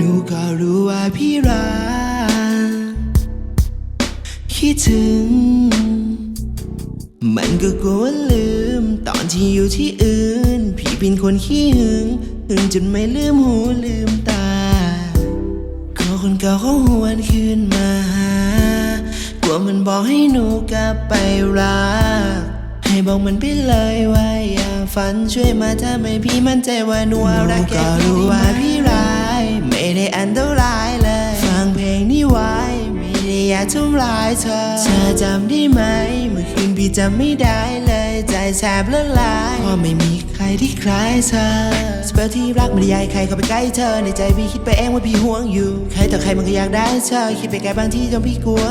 นูก็รู้ว่าพี่รักคิดถึง มันก็กลัวลืม ตอนที่อยู่ที่อื่น พี่เป็นคนขี้หึงหึงจนไม่ลืมหูลืมตาก็คนเก่าเขาหวนคืนมาหากลัวมันบอกให้หนูกลับไปรัก ให้บอกมันไปเลยว่าอย่าฝันช่วยมาถ้าไม่พี่มั่นใจว่าหนูรักแกก็รู้ว่าพี่ ทำร้ายเธอ เธอจำได้ไหม เมื่อคืนพี่จำไม่ได้เลย ใจแสบเละลายเพราะไม่มีใครที่คล้ายเธอสเปลที่รักไม่ได้อยากใครเข้าไปใกล้เธอ ในใจพี่คิดไปเองว่าพี่ห่วงอยู่ ใครต่อใครมันก็อยากได้เธอ คิดไปไกลบางที่จนพี่กลัว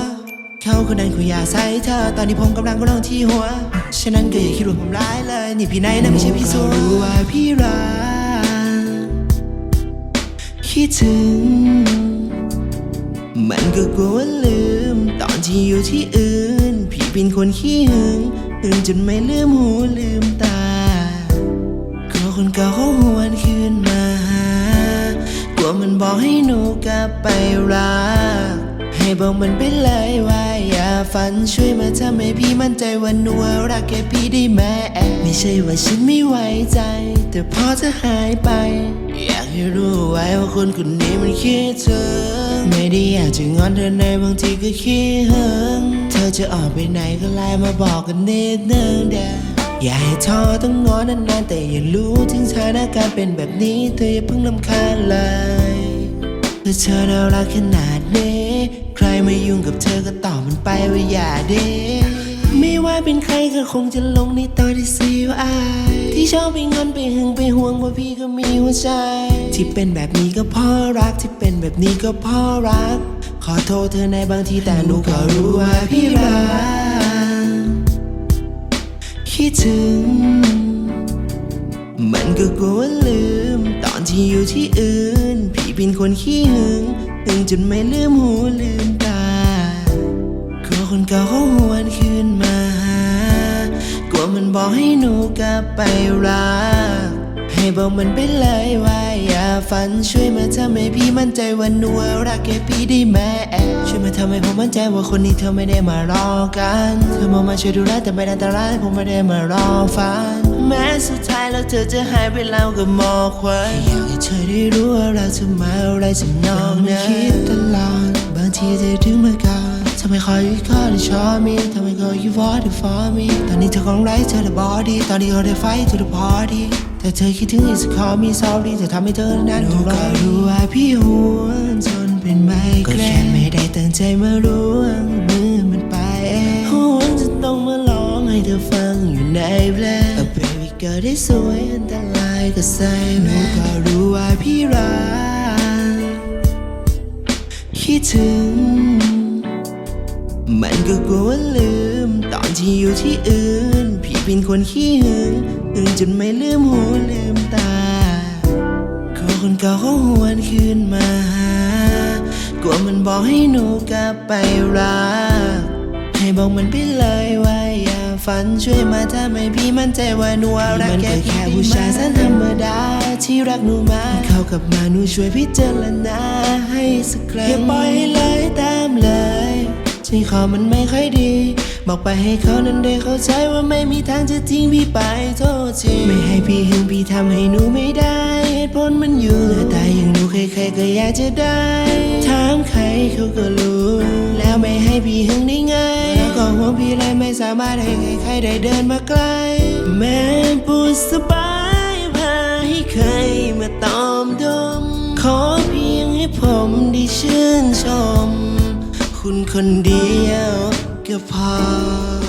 เขาคนนั้นเขาอยากใส่เธอ ตอนนี้ผมกำลังก็ลองที่หัว ฉะนั้นก็อย่าคิดว่าผมร้ายเลย นี่พี่ไหนนะไม่ใช่พี่สัวรู้ว่าพี่รักคิดถึง มันก็กลัวเลืมต อนที่อยู่ที่อื่น พี่เป็นคนขี้หึงหึงจนไม่ลืมหูลืมตาก็คนเก่าเขาหวนคืนมาหากลัวมันบอกให้หนูกลับไปรัก ให้บอกมันไปเลยว่าอย่าฝันช่วยมาทำให้พี่มั่นใจว่าหนูรักแค่พี่ได้ไหมไม่ใช่ว่าฉันไม่ไว้ใจ แต่พอจะหายไป อยากให้รู้ไว้ว่าคนคนนี้มันคิดถึง ไม่ได้อยากจะงอนเธอในบางทีก็ขี้หึงเธอจะออกไปไหนก็ไลน์มาบอกกันนิดนึงเด้ออย่าให้ท้อต้องงอนนานๆแต่อย่ารู้ถึงสถานการณ์เป็นแบบนี้เธออย่าเพิ่งลำคาญเลยเธอเธอน่ารักขนาดนี้ ใครมายุ่งกับเธอก็ตอบมันไปว่าอย่าเด้ เป็นใครก็คงจะลงในตอนที่ซีว่าอายที่ชอบไปงอนไปหึงไปห่วงว่าพี่ก็มีหัวใจ ที่เป็นแบบนี้ก็เพราะรักที่เป็นแบบนี้ก็เพราะรัก ขอโทษเธอในบางทีแต่หนูก็รู้ว่าพี่รักคิดถึง มันก็กลัวลืม ตอนที่อยู่ที่อื่น พี่เป็นคนขี้หึงหึงจนไม่ลืมหูลืมตาก็คนเก่าเขาหวนคืนมา หากมันบอกให้หนูกลับไปรัก ให้บอกมันไปเลยว่าอย่าฝันช่วยมาทำให้พี่มั่นใจว่าหนูรักแค่พี่ได้ไหมช่วยมาทำให้ผมมั่นใจว่าคนนี้เธอไม่ได้มารอกันเธอมามาช่วยดูแลแต่ไม่ได้อันตรายผมไม่ได้มารอฟันแม้สุดท้ายแล้วเธอจะหายไปแล้วก็มองควันอยากให้เธอได้รู้ว่าเราจะมาอะไรจะนองนะคิดตลอดบางทีเธอถึงมาก่อนทำไมคอยคอย ที่ชอบมีทำไมก็อยู่ want to for me ตอนนี้เธอของไร้เธอ the body ตอนนี้เราได้ fight to the party แต่เธอคิดถึง is call me sorry จะทำให้เธอนั้นถูกก็รู้ว่าพี่ห่วงจนเป็นไม่ก็แค่ไม่ได้ตั้งใจมารู้ว่ามือมันไปเองห่วงจนต้องมาร้องให้เธอฟังอยู่ในเพลง A baby girl ที่สวยอันตรายก็ใส่แม่ก็รู้ว่าพี่ มันก็กลัวลืม ตอนที่อยู่ที่อื่น พี่เป็นคนขี้หึงหึงจนไม่ลืมหูลืมตาก็คนเก่าเขาหวนคืนมาหากลัวมันบอกให้หนูกลับไปรัก ให้บอกมันไปเลยว่าอย่าฝันช่วยมาถ้าไม่พี่มั่นใจว่าหนูรักแค่แค่ผู้ชายสันธรรมดาที่รักหนูมาเข้ากับมาหนูช่วยพิจารณาให้สักครั้งอย่าปล่อยให้เลยตามเลย ใจคอมันไม่ค่อยดี บอกไปให้เขานั้นได้เข้าใจว่าไม่มีทางจะทิ้งพี่ไปโทษทีไม่ให้พี่หึงพี่ทำให้หนูไม่ได้เหตุผลมันอยู่เหลือแต่อย่างหนูใครๆก็อยากจะได้ถามใครเขาก็รู้ แล้วไม่ให้พี่หึงได้ไงแล้วก็ห่วงพี่เลยไม่สามารถให้ใครๆได้เดินมาใกล้แม้ปวดสบายพาให้ใครมาตอมดม ขอเพียงให้ผมได้ชื่นชม คนเดียวก็พอ